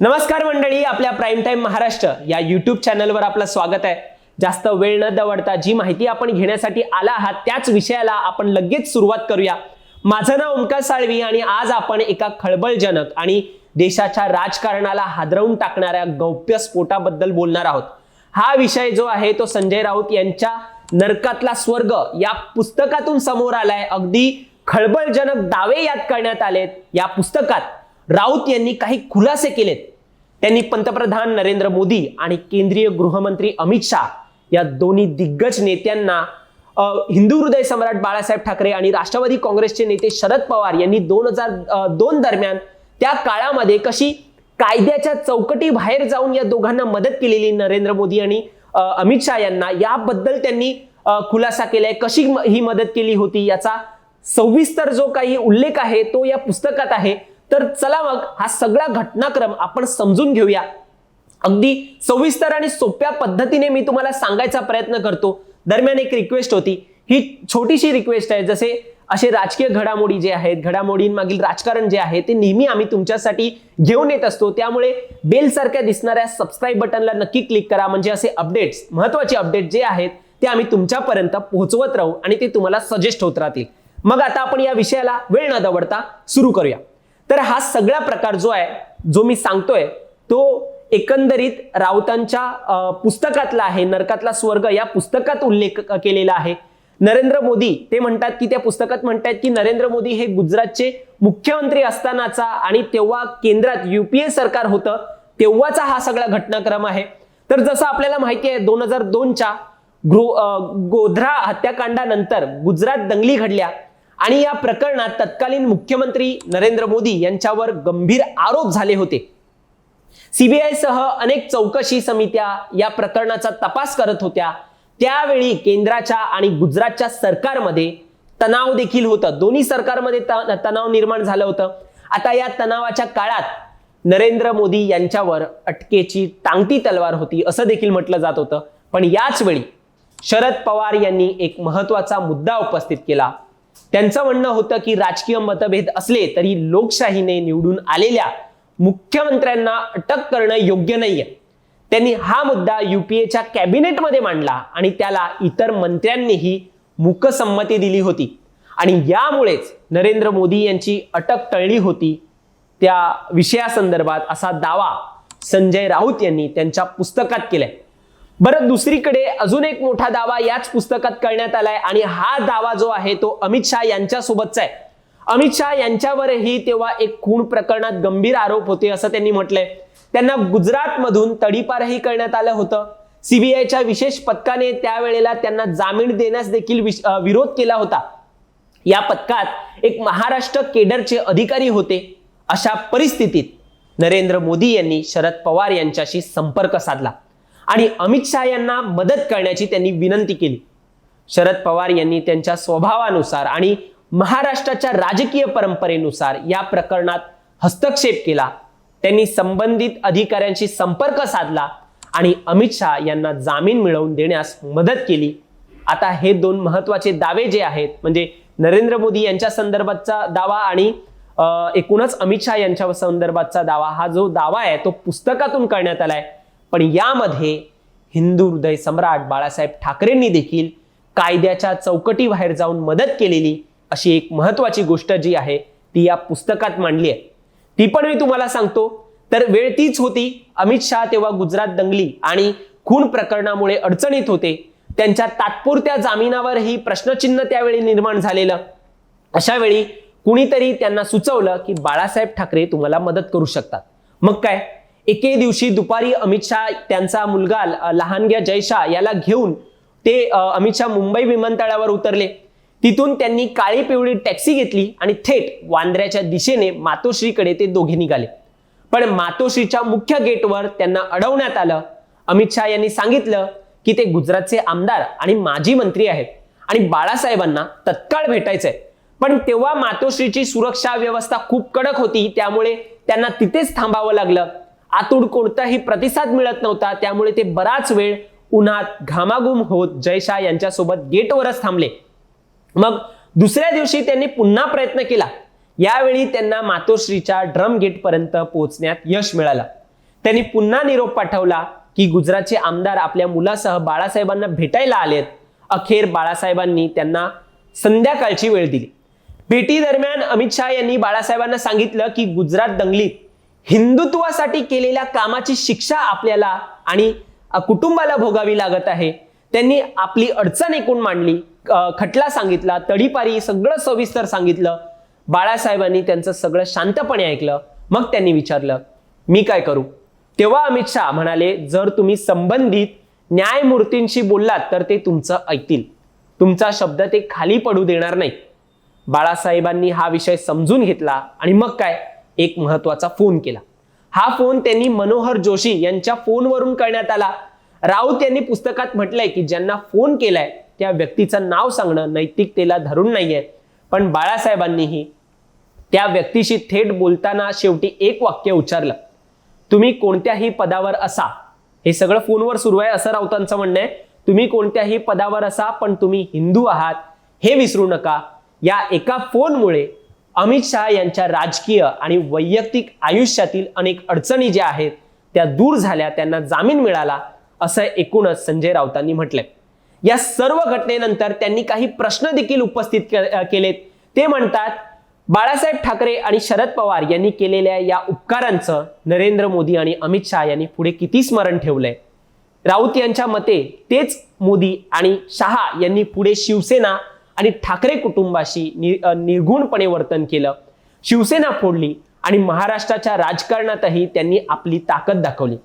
नमस्कार मंडळी आपल्या प्राईम टाईम महाराष्ट्र या युट्यूब चॅनलवर आपलं स्वागत आहे. जास्त वेळ न दवडता जी माहिती आपण घेण्यासाठी आला आहात त्याच विषयाला आपण लगेच सुरुवात करूया. माझं नाव ओमकार साळवी आणि आज आपण एका खळबळजनक आणि देशाच्या राजकारणाला हादरवून टाकणाऱ्या गौप्य स्फोटाबद्दल बोलणार आहोत. हा विषय जो आहे तो संजय राऊत यांच्या नरकातला स्वर्ग या पुस्तकातून समोर आलाय. अगदी खळबळजनक दावे यात करण्यात आलेत. या पुस्तकात राऊत यांनी काही खुलासे केलेत. त्यांनी पंतप्रधान नरेंद्र मोदी आणि केंद्रीय गृहमंत्री अमित शाह या दोन्ही दिग्गज नेत्यांना हिंदू हृदय सम्राट बाळासाहेब ठाकरे आणि राष्ट्रवादी काँग्रेसचे नेते शरद पवार यांनी दोन हजार दोन दरम्यान त्या काळामध्ये कशी कायद्याच्या चौकटी बाहेर जाऊन या दोघांना मदत केलेली नरेंद्र मोदी आणि अमित शाह यांना याबद्दल त्यांनी खुलासा केलाय. कशी म- ही मदत केली होती याचा सविस्तर जो काही उल्लेख आहे तो या पुस्तकात आहे. तर चला मग हा सगळा घटनाक्रम आपण समजून घेऊया. अगदी सविस्तर आणि सोप्या पद्धतीने मी तुम्हाला सांगायचा प्रयत्न करतो. दरम्यान एक रिक्वेस्ट होती. ही छोटीशी रिक्वेस्ट आहे. जसे असे राजकीय घडामोडी जे आहेत घडामोडींमागील राजकारण जे आहे ते नेहमी आम्ही तुमच्यासाठी घेऊन येत असतो. त्यामुळे बेलसारख्या दिसणाऱ्या सबस्क्राईब बटनला नक्की क्लिक करा. म्हणजे असे अपडेट्स महत्त्वाचे अपडेट जे आहेत ते आम्ही तुमच्यापर्यंत पोहोचवत राहू आणि ते तुम्हाला सजेस्ट होत राहतील. मग आता आपण या विषयाला वेळ न दवडता सुरू करूया. तर हा सगळा प्रकार जो आहे जो मी सांगतोय तो एकंदरीत राऊतांच्या पुस्तकातला आहे नरकातला स्वर्ग या पुस्तकात उल्लेख केलेला आहे. नरेंद्र मोदी ते म्हणतात की त्या पुस्तकात म्हणतात की नरेंद्र मोदी हे गुजरातचे मुख्यमंत्री असतानाचा आणि तेव्हा केंद्रात युपीए सरकार होतं तेव्हाचा हा सगळा घटनाक्रम आहे. तर जसं आपल्याला माहिती आहे दोन हजार दोनच्या गृह गोध्रा हत्याकांडानंतर गुजरात दंगली घडल्या. आणि या प्रकरणात तत्कालीन मुख्यमंत्री नरेंद्र मोदी यांच्यावर गंभीर आरोप झाले होते. सीबीआय सह अनेक चौकशी समित्या या प्रकरणाचा तपास करत होत्या. त्यावेळी केंद्राच्या आणि गुजरातच्या सरकारमध्ये तणाव देखील होतं. दोन्ही सरकारमध्ये तणाव निर्माण झालं होतं. आता या तणावाच्या काळात नरेंद्र मोदी यांच्यावर अटकेची टांगती तलवार होती असं देखील म्हटलं जात होतं. पण याच वेळी शरद पवार यांनी एक महत्त्वाचा मुद्दा उपस्थित केला. त्यांचं म्हणणं होतं की राजकीय मतभेद असले तरी लोकशाहीने निवडून आलेल्या मुख्यमंत्र्यांना अटक करणं योग्य नाहीये. त्यांनी हा मुद्दा युपीएच्या कॅबिनेटमध्ये मांडला आणि त्याला इतर मंत्र्यांनीही मुकसंमती दिली होती. आणि यामुळेच नरेंद्र मोदी यांची अटक टळली होती. त्या विषयासंदर्भात असा दावा संजय राऊत यांनी त्यांच्या पुस्तकात केलाय. बरं दुसरीकडे अजून एक मोठा दावा याच पुस्तकात करण्यात आलाय आणि हा दावा जो आहे तो अमित शहा यांच्यासोबतचा आहे. अमित शहा यांच्यावरही तेव्हा एक खून प्रकरणात गंभीर आरोप होते असं त्यांनी म्हटलंय. त्यांना गुजरातमधून तडीपारही करण्यात आलं होतं. सीबीआयच्या विशेष पथकाने त्यावेळेला त्यांना जामीन देण्यास देखील विश- विरोध केला होता. या पथकात एक महाराष्ट्र केडरचे अधिकारी होते. अशा परिस्थितीत नरेंद्र मोदी यांनी शरद पवार यांच्याशी संपर्क साधला. आणि अमित शहा यांना मदत करण्याची त्यांनी विनंती केली. शरद पवार यांनी त्यांच्या स्वभावानुसार आणि महाराष्ट्राच्या राजकीय परंपरेनुसार या प्रकरणात हस्तक्षेप केला. त्यांनी संबंधित अधिकाऱ्यांशी संपर्क साधला आणि अमित शहा यांना जामीन मिळवून देण्यास मदत केली. आता हे दोन महत्त्वाचे दावे जे आहेत म्हणजे नरेंद्र मोदी यांच्या संदर्भातचा दावा आणि एकूणच अमित शहा यांच्या संदर्भातचा दावा हा जो दावा आहे तो पुस्तकातून करण्यात आलाय. पण यामध्ये हिंदू हृदय सम्राट बाळासाहेब ठाकरेंनी देखील कायद्याच्या चौकटी बाहेर जाऊन मदत केलेली अशी एक महत्वाची गोष्ट जी आहे ती या पुस्तकात मांडली आहे. ती पण मी तुम्हाला सांगतो. तर वेळ तीच होती. अमित शहा तेव्हा गुजरात दंगली आणि खून प्रकरणामुळे अडचणीत होते. त्यांच्या तात्पुरत्या जामिनावरही प्रश्नचिन्ह त्यावेळी निर्माण झालेलं. अशा वेळी कुणीतरी त्यांना सुचवलं की बाळासाहेब ठाकरे तुम्हाला मदत करू शकतात. मग काय? एके दिवशी दुपारी अमित शहा त्यांचा मुलगा लहानग्या जय शाह याला घेऊन ते अमित शहा मुंबई विमानतळावर उतरले. तिथून त्यांनी काळी पिवळी टॅक्सी घेतली आणि थेट वांद्र्याच्या दिशेने मातोश्रीकडे ते दोघे निघाले. पण मातोश्रीच्या मुख्य गेटवर त्यांना अडवण्यात आलं. अमित शहा यांनी सांगितलं की ते गुजरातचे आमदार आणि माजी मंत्री आहेत आणि बाळासाहेबांना तत्काळ भेटायचंय. पण तेव्हा मातोश्रीची सुरक्षा व्यवस्था खूप कडक होती त्यामुळे त्यांना तिथेच थांबावं लागलं. आतून कोणताही प्रतिसाद मिळत नव्हता. त्यामुळे ते बराच वेळ उन्हात घामाघूम होत जयशाह यांच्यासोबत गेटवरच थांबले. मग दुसऱ्या दिवशी त्यांनी पुन्हा प्रयत्न केला. यावेळी त्यांना मातोश्रीच्या ड्रम गेटपर्यंत पोहोचण्यात यश मिळालं. त्यांनी पुन्हा निरोप पाठवला की गुजरातचे आमदार आपल्या मुलासह बाळासाहेबांना भेटायला आलेत. अखेर बाळासाहेबांनी त्यांना संध्याकाळची वेळ दिली. भेटी दरम्यान अमित शहा यांनी बाळासाहेबांना सांगितलं की गुजरात दंगलीत हिंदुत्वासाठी केलेल्या कामाची शिक्षा आपल्याला आणि कुटुंबाला भोगावी लागत आहे. त्यांनी आपली अडचण एकूण मांडली. खटला सांगितला तडीपारी सगळं सविस्तर सांगितलं. बाळासाहेबांनी त्यांचं सगळं शांतपणे ऐकलं. मग त्यांनी विचारलं मी काय करू? तेव्हा अमित शाह म्हणाले जर तुम्ही संबंधित न्यायमूर्तींशी बोललात तर ते तुमचं ऐकतील. तुमचा शब्द ते खाली पडू देणार नाही बाळासाहेबांनी हा विषय समजून घेतला. आणि मग काय? एक महत्त्वाचा फोन केला. हा फोन त्यांनी मनोहर जोशी यांच्या फोनवरून करण्यात आला. राऊत यांनी पुस्तकात म्हटलंय की ज्यांना फोन केलाय त्या व्यक्तीचं नाव सांगणं नैतिकतेला धरून नाहीये. पण बाळासाहेबांनीही त्या व्यक्तीशी थेट बोलताना शेवटी एक वाक्य उच्चारलं. तुम्ही कोणत्याही पदावर असा. हे सगळं फोनवर सुरू आहे असं राऊतांचं म्हणणं आहे. तुम्ही कोणत्याही पदावर असा पण तुम्ही हिंदू आहात. हे विसरू नका. या एका फोनमुळे अमित शहा यांच्या राजकीय आणि वैयक्तिक आयुष्यातील अनेक अडचणी ज्या आहेत त्या दूर झाल्या त्यांना जामीन मिळाला असं एकूणच संजय राऊतांनी म्हटलंय. या सर्व घटनेनंतर त्यांनी काही प्रश्न देखील उपस्थित के- केलेत. ते म्हणतात बाळासाहेब ठाकरे आणि शरद पवार यांनी केलेल्या या उपकारांचं नरेंद्र मोदी आणि अमित शहा यांनी पुढे किती स्मरण ठेवलंय? राऊत यांच्या मते तेच मोदी आणि शहा यांनी पुढे शिवसेना आणि ठाकरे कुटुंबाशी नि- वर्तन केलं. शिवसेना फोडली आणि महाराष्ट्राच्या राजकारणातही त्यांनी आपली ताकद दाखवली.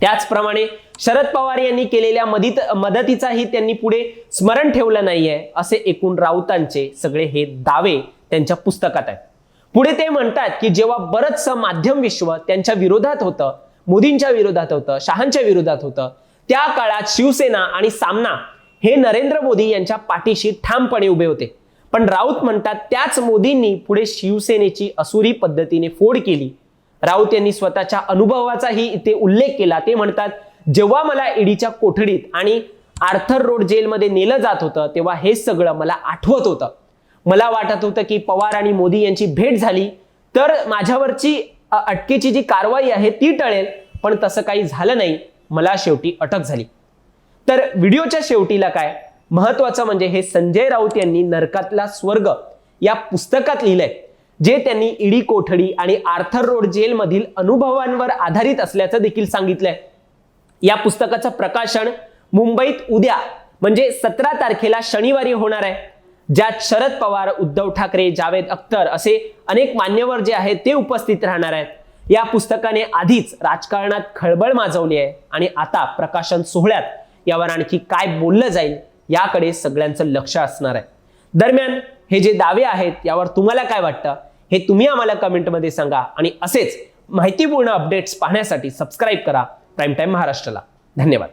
त्याचप्रमाणे शरद पवार यांनी केलेल्या मदित मदतीचाही त्यांनी पुढे स्मरण ठेवलं नाहीये असे एकूण राऊतांचे सगळे हे दावे त्यांच्या पुस्तकात आहेत. पुढे ते म्हणतात की जेव्हा बरंचसं माध्यम विश्व त्यांच्या विरोधात होतं मोदींच्या विरोधात होतं शहांच्या विरोधात होतं त्या काळात शिवसेना आणि सामना हे नरेंद्र मोदी यांच्या पाठीशी ठामपणे उभे होते. पण राऊत म्हणतात त्याच मोदींनी पुढे शिवसेनेची असुरी पद्धतीने फोड केली. राऊत यांनी स्वतःच्या अनुभवाचाही इथे उल्लेख केला. ते म्हणतात जेव्हा मला ईडीच्या कोठडीत आणि आर्थर रोड जेलमध्ये नेलं जात होतं तेव्हा हे सगळं मला आठवत होतं. मला वाटत होतं की पवार आणि मोदी यांची भेट झाली तर माझ्यावरची अटकेची जी कारवाई आहे ती टळेल पण तसं काही झालं नाही. मला शेवटी अटक झाली. तर व्हिडिओच्या शेवटीला काय? महत्वाचं म्हणजे हे संजय राऊत यांनी नरकातला स्वर्ग या पुस्तकात लिहिलंय जे त्यांनी ईडी कोठडी आणि आर्थर रोड जेलमधील अनुभवांवर आधारित असल्याचं देखील सांगितलंय. या पुस्तकाचं प्रकाशन मुंबईत उद्या म्हणजे सतरा तारखेला शनिवारी होणार आहे ज्यात शरद पवार उद्धव ठाकरे जावेद अख्तर असे अनेक मान्यवर जे आहेत ते उपस्थित राहणार आहेत. या पुस्तकाने आधीच राजकारणात खळबळ माजवली आहे आणि आता प्रकाशन सोहळ्यात यावर आणखी काय बोललं जाईल याकडे सगळ्यांचं लक्ष असणार आहे. दरम्यान हे जे दावे आहेत यावर तुम्हाला काय वाटतं? हे तुम्ही आम्हाला कमेंटमध्ये सांगा आणि असेच माहितीपूर्ण अपडेट्स पाहण्यासाठी सबस्क्राईब करा. प्राईम टाईम महाराष्ट्राला. धन्यवाद.